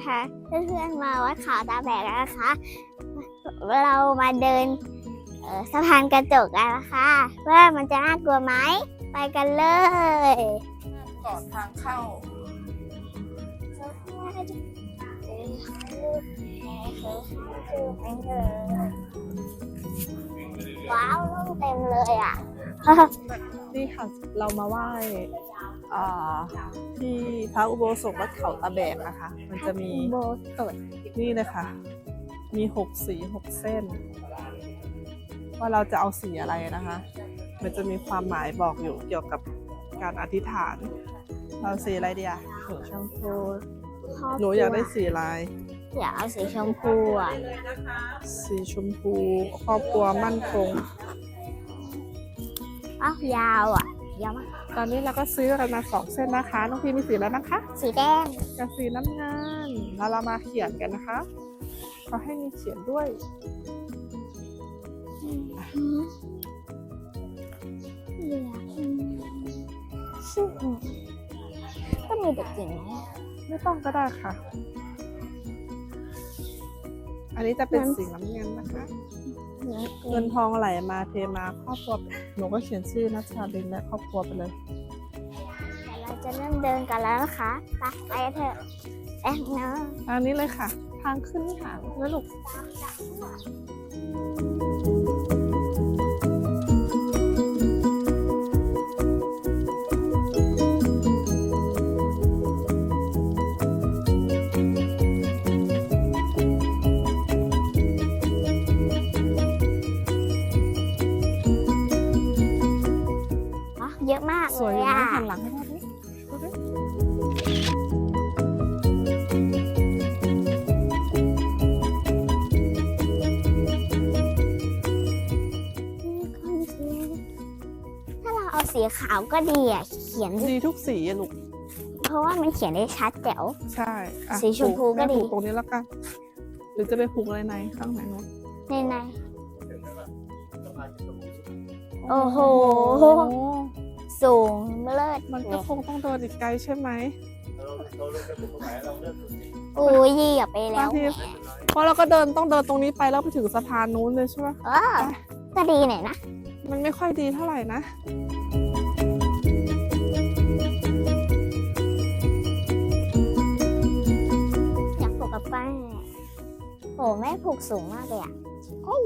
นะคะเพื่อนๆมาวัดเขาตาแบกแล้วนะคะ เรามาเดินเอ่อสะพานกระจกกันนะคะว่ามันจะน่ากลัวไหมไปกันเลยก่อนทางเข้าว้าวลูกเต็มเลยอะนี่ค่ะเรามาไหว้อ่า ที่พระอุโบสถวัดเขาตะแบกนะคะ มันจะมีโบสถนี่เลยค่ะ มีหกสีหกเส้น ว่าเราจะเอาสีอะไรนะคะ มันจะมีความหมายบอกอยู่เกี่ยวกับการอธิษฐาน เราสีอะไรดีอะสีชมพูหนูอยากได้สีอะไรอยากเอาสีชมพูอะสีชมพูครอบครัวมั่นคงอ้าวยาวอะยาวมาก ตอนนี้เราก็ซื้อกันมาสองเส้นนะคะ น้องพีมีสีแล้วนะคะ สีแดงกับสีน้ำเงินแล้วเรามาเขียนกันนะคะเขาให้มีเขียนด้วยอืมเหลืออืมชื่อก็มีแต่กิ่งไม้อะไม่ต้องก็ได้ค่ะ อันนี้จะเป็นงั้นสีน้ำเงินนะคะเหลือเงินทองไหลมาเทมาครอบครัว หนูก็เขียนชื่อนัชชาลินและครอบครัวไปเลยแต่เราจะเริ่มเดินกันแล้วนะคะไปไปเถอะแอ๊ะเนาะอันนี้เลยค่ะ ทางขึ้นนี่ค่ะแล้วลูก สีขาวก็ดีอะ เขียน ดีทุกสีอะลูกเพราะว่ามันเขียนได้ชัดแจ๋ว ใช่อะสีชมพูก็ดีแผูตรงนี้แล้วกันหรือจะไปผูกอะไรในข้างไหนนู้นในในโอ้โห สูงเลิศมันก็คงต้องเดินอีกไกลใช่ไหมอูยเหยียบไปแล้วบางทีเพราะเราก็เดินต้องเดินตรงนี้ไปแล้วไปถึงสะพานนู้นเลยใช่ไหมเออก็ดีหน่อยนะ มันไม่ค่อยดีเท่าไหร่นะ โหแม่ผูกสูงมากเลยอะเฮ้ย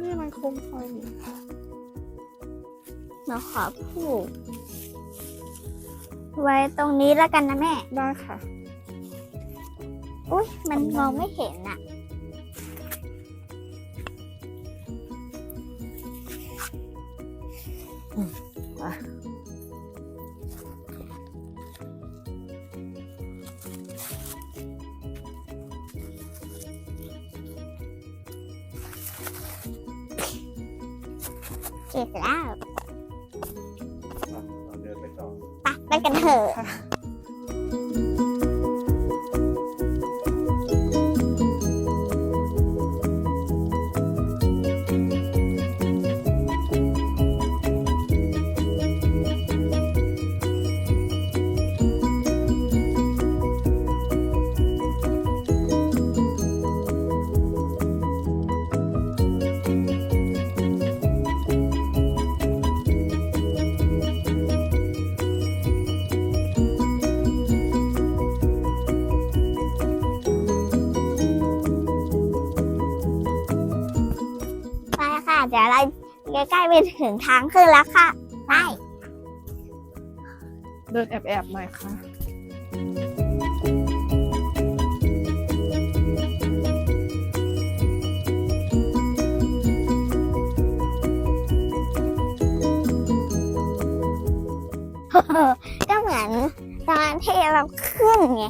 นี่มันโคมไฟนี่หนูขอผูก ไว้ตรงนี้แล้วกันนะแม่ ได้ค่ะ อุ้ยมันมองไม่เห็นอะอะ ค่ะเดี๋ยวเราใกล้ๆไปถึงทางขึ้นแล้วค่ะไปเดินแอบๆหน่อยค่ะก็เหมือนตอนที่เราขึ้นไง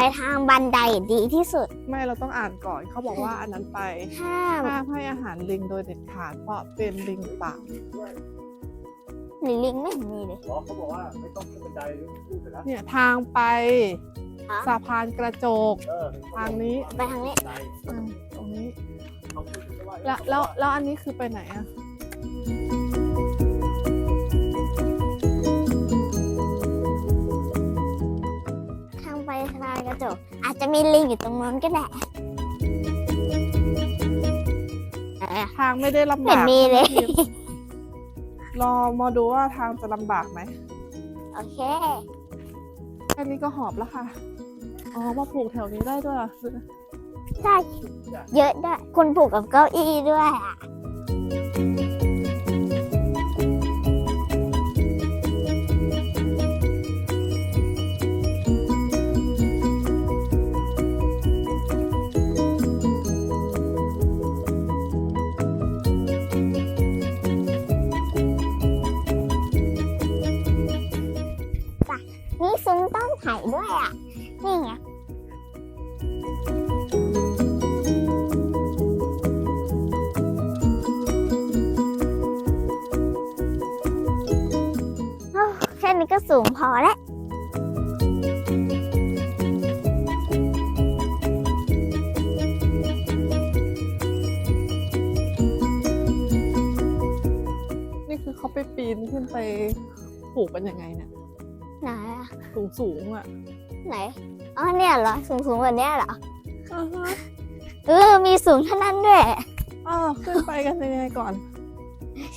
ไปทางบันไดดีที่สุด ไม่เราต้องอ่านก่อนเขาบอกว่าอันนั้นไปห้ามห้ามให้อาหารลิงโดยเด็ดขาดเพราะเป็นลิงป่าหรือลิงไม่เห็นมีเลยอ๋อเขาบอกว่าไม่ต้องขึ้นบันไดพูดไปแล้วเนี่ยทางไปอ๋อสะพานกระจกเออทางนี้ไปทางนี้บันไดอืมตรงนี้เขาพูดถึงว่าแล้วแล้วแล้วอันนี้คือไปไหนอะ จกอาจจะมีลิงอยู่ตรงนู้นก็ได้เออทางไม่ได้ลำไม่เห็บานกมีเลยพิมพ์รอมาดูว่าทางจะลำบากไหมโอเค แค่นี้ก็หอบแล้วค่ะ อ๋อมาผูกแถวนี้ได้ด้วยเหรอใช่เยอะด้วย คุณผูกกับเก้าอี้ด้วยอะ ผูกกันยังไงเนี่ยไหนอะสูงสูงๆอะไหนอ๋อเนี่ยเหรอสูงสูงๆแบบเนี้ยเหรออ่าฮะเออมีสูงเท่านั้นด้วยอ่าวขึ้นไปกันยังไงก่อน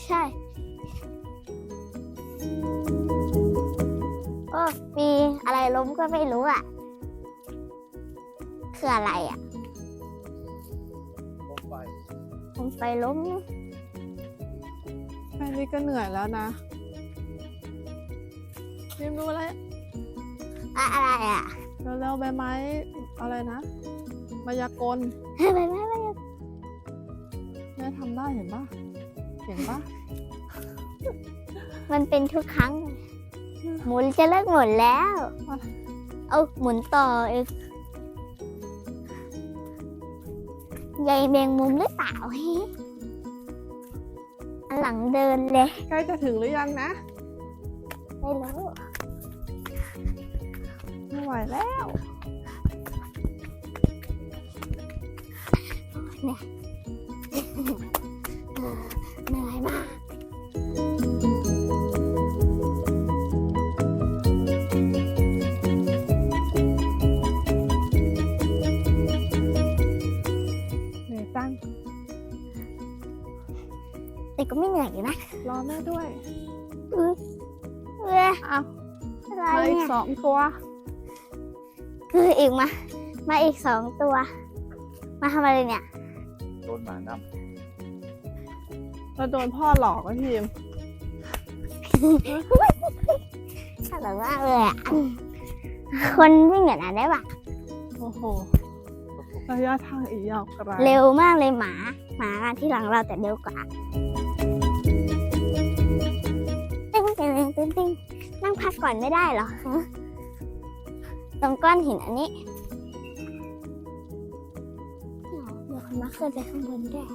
ใช่โอ้มีอะไรล้มก็ไม่รู้อะคืออะไรอะลงไปผมไฟล้มแค่นี้ก็เหนื่อยแล้วนะ พิมพ์ดูอะไรอะอะไรอะเร็วๆใบไม้อะไรนะมายากลไปไหมไปแม่ทำได้เห็นปะเห็นปะมันเป็นทุกครั้ง หมุนจะเลิกหมุนแล้ว เอาหมุนต่อเองใยแมงมุมหรือเปล่าเฮ้อันหลังเดินเลย ใกล้จะถึงหรือยังนะไม่รู้ ไม่ไหวแล้วเหนื่อยมากเหนื่อยจังแต่ก็ไม่เหนื่อยอยู่นะรอแม่ด้วยเอออ้าวอะไรมาอีกเนี่ย สองตัว คืออีกมา มาอีกสองตัว มาทำอะไรเนี่ย โดนหมานเราโดนพ่อหลอกก็ทีมน่ารักมากเลยอะคนวิ่งอย่างนั้นได้ปะโอ้โหระยะทางอีกยาวไกลเร็วมากเลยหมา หมามาที่หลังเราแต่เร็วกว่าติ้งติ้งติ้งติ้งนั่งพักก่อนไม่ได้เหรอฮะ ตรงก้อนหินอันนี้เดี๋ยวคนมาขึ้นไปข้างบนด้วย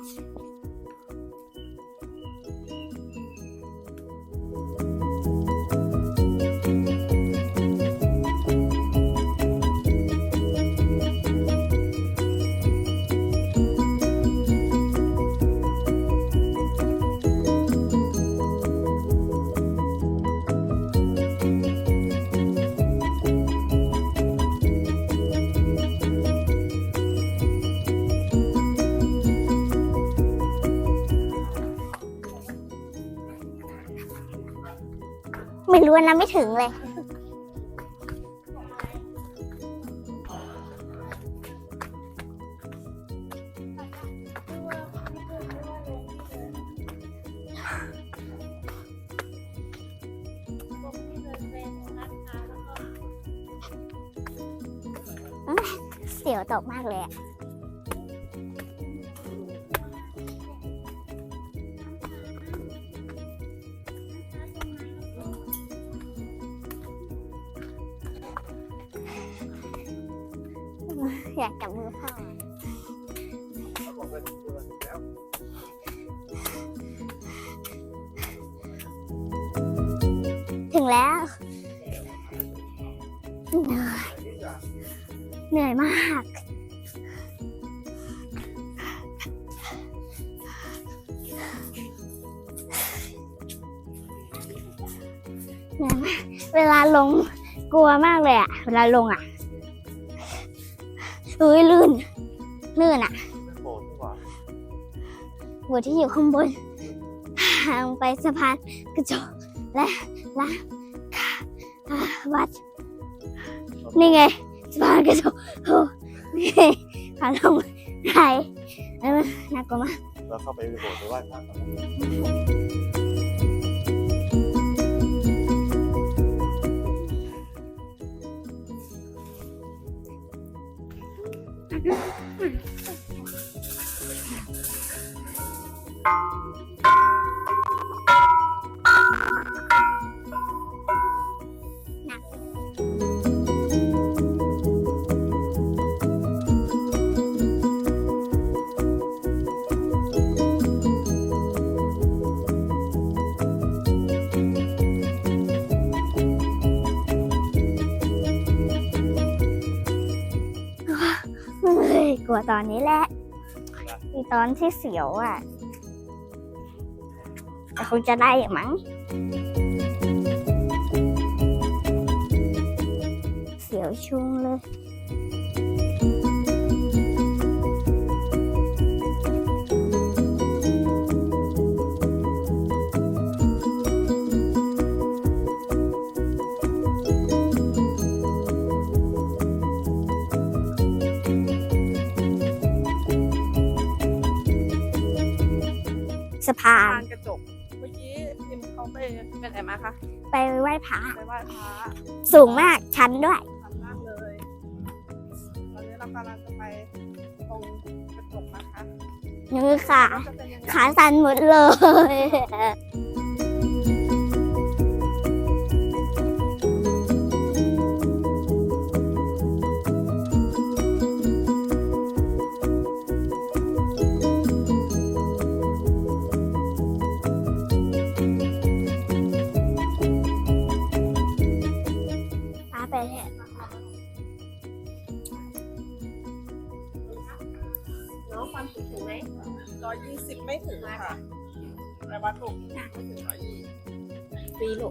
ไม่รู้นะไม่ถึงเลย อยากจับมือพ่อถึงแล้วถึงแล้วเหนื่อยเหนื่อยมากเหนื่อยมากเวลาลงกลัวมากเลยอะเวลาลงอะ ฮ้ยลื่น ลื่นอะไม่โผล่ที่หว่าหัวที่อยู่ข้างบนทางไปสะพานกระจกและละอ่าวัด นี่ไงสะพานกระจกโอ้นี่ขาลงไงเออน่ากลัวมากเราเข้าไปโผล่ไปไหว้พระ Thank you. กลัวตอนนี้แหละมีตอนที่เสียวอะ แต่คงจะได้อยู่มั้ง เสียวชุ่งเลย สะพาทานงกระจก เมื่อกี้พิมเขาไปไปไหนมาคะ ไปไหว้พระไปไหว้พระสูงมากชันด้วยทำมากเลย ตอนนี้เรากำลังจะไปตรงกระจกนะคะมือขาว่าจะเป็นยังไง ขาสั่นหมดเลย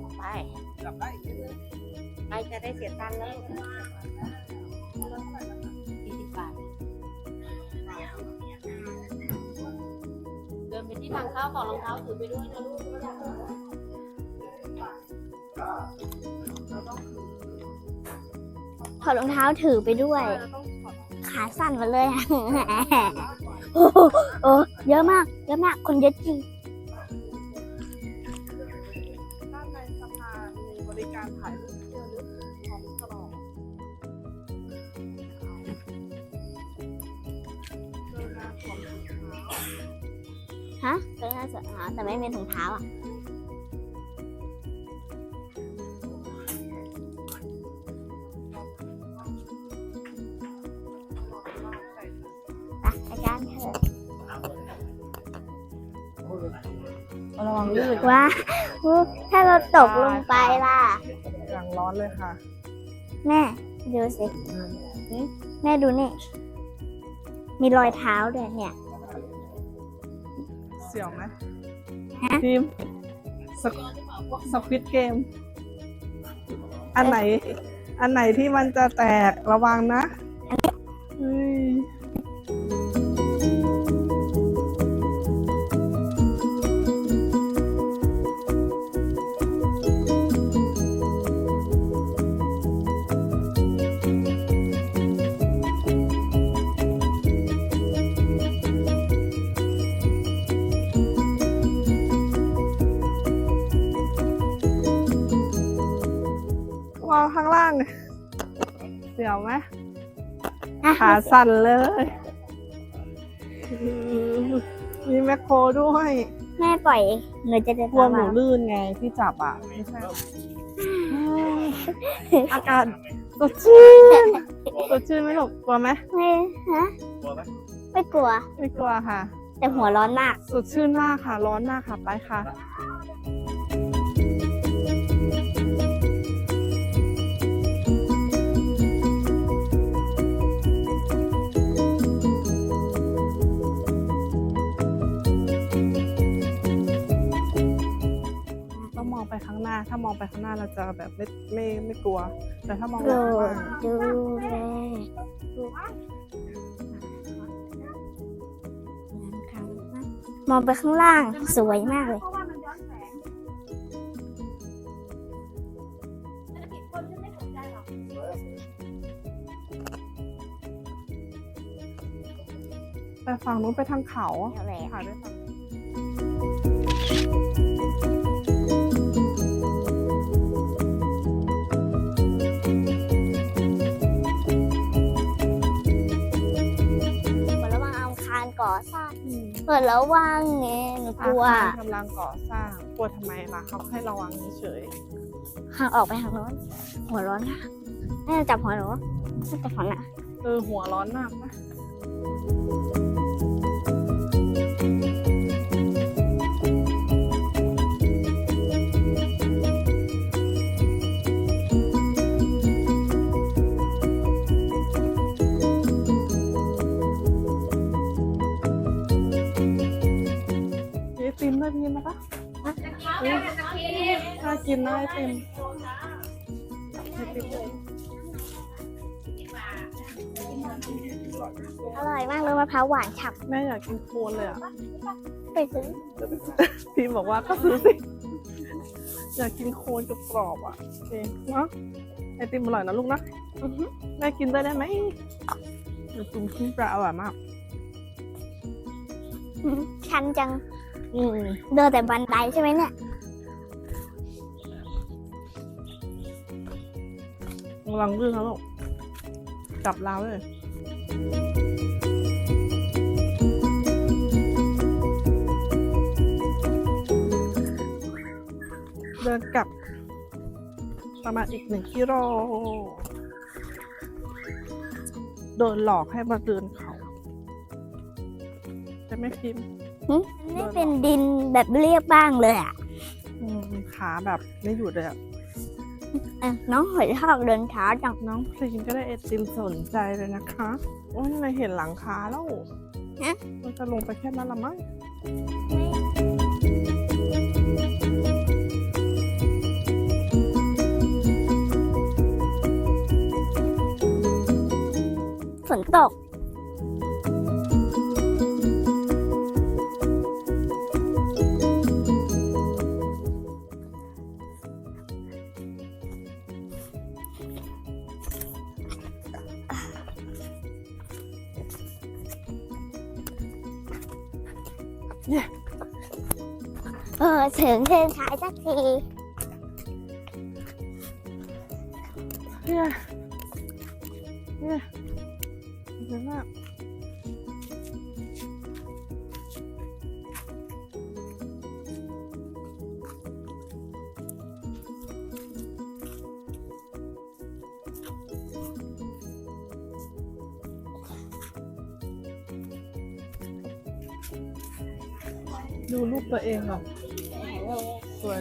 ฟรีลูกไปจับได้ไปจะได้เสียตังค์แล้วสี่สิบบาทเดินไปที่ทางเข้าก่อนรองเท้าถือไปด้วยนะลูกถอดรองเท้าถือไปด้วย ขาสั่นมดเลยโอ้โหโอ้เยอะมาก เยอะมาก คนเยอะจริง ฮะเจอหน้าเสือหาแต่ไม่มีถุงเท้าอะไปไปกันเถอะระวังลื่นว้าวู้ถ้าเราตกลงไปล่ะอย่างร้อนเลยค่ะ แม่ดูสิหืมแม่ดูนี่ มีรอยเท้าด้วยเนี่ยเสี่ยวไหมฮะทีมสคสควิตเกม อันไหน อันไหนที่มันจะแตกระวังนะ เสี่ยวไหมอะขาสั่นเลยมีแมคโครด้วย แม่ปล่อยหนูจะเดินกลัวหนูตามลื่นไงที่จับอะไม่ใช่อากาศสดชื่นสดชื่นไหมลูกกลัวไหมไม่ฮะกลัวไหมไม่กลัว ไม่กลัวค่ะ แต่หัวร้อนมาก สดชื่นมากค่ะ ร้อนมากค่ะไปค่ะ ข้างหน้า ถ้ามองไปข้างหน้าเราจะแบบไม่ไม่ไม่กลัว แต่ถ้ามองโปรดว่าดูแลมองไปข้างล่างสวยมากเลย ไปฝั่งนู้นไปทางเขาหาด้วยฝั่ง เปิดระวังไงหนูกอาลัวคารกำลังก่อสร้างกลัวทำไมล่ะเขาให้ระวังเฉยห่างออกไปทางโน้นหัวร้อนนะน่าจะจับหัวหนูน่าจะจับหัวหน้าๆเออหัวร้อนมากนะมี ไอติมด้วยพี่มาปะอุ๊ยน่ากินนะไอติมไอติมด้วยอร่อยมากเลยมะพร้าวหวานฉ่แม่อยากกินโคนเลยอะำไปซื้อพีมบอกว่าก็ซื้อสิ อยากกินโคนกับกรอบๆอะโอเคเนาะไอติมอร่อยนะลูกนะอือหือแม่กินได้ได้ไหมไอติมขึ้นปลาอร่อยมาก ชันจัง อืมเดินแต่บันไดใช่ไหมเนี่ยระวังลื่นนะลูกจับราวเลยเดินกลับ ประมาณอีกหนึ่งกิโลโดนหลอกให้มาเดินเขา จะไม่พิมพ์ ไม่เป็นดินแบบเรียบบ้างเลยอะอืมขาแบบไม่หยุดเลยอะอะน้องหอยทากเดินช้าจังน้องพลิงก็ได้ไอติมสนใจเลยนะคะโอ้ยทำไมเห็นหลังคาแล้วฮะมันจะลงไปแค่นั้นละมั้งฝนตก เย้เออถึงเ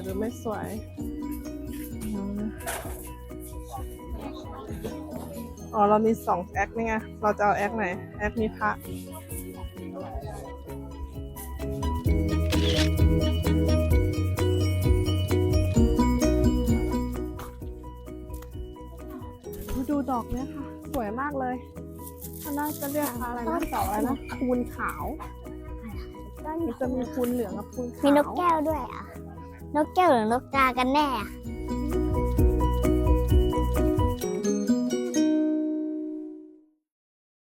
หรือไม่สวยอืมอ๋อเรามีสองแอคนี่ไง เราจะเอาแอคไหน แอคมีพระมาดูดอกเนี่ยค่ะ สวยมากเลยมันน่าจะเรียกอะไรนะดอกอะไรนะคูณขาว มันจะมีคูณเหลืองกับคูณขาว มีนกแก้วด้วยอะ นกแก้วหรือนกกากันแน่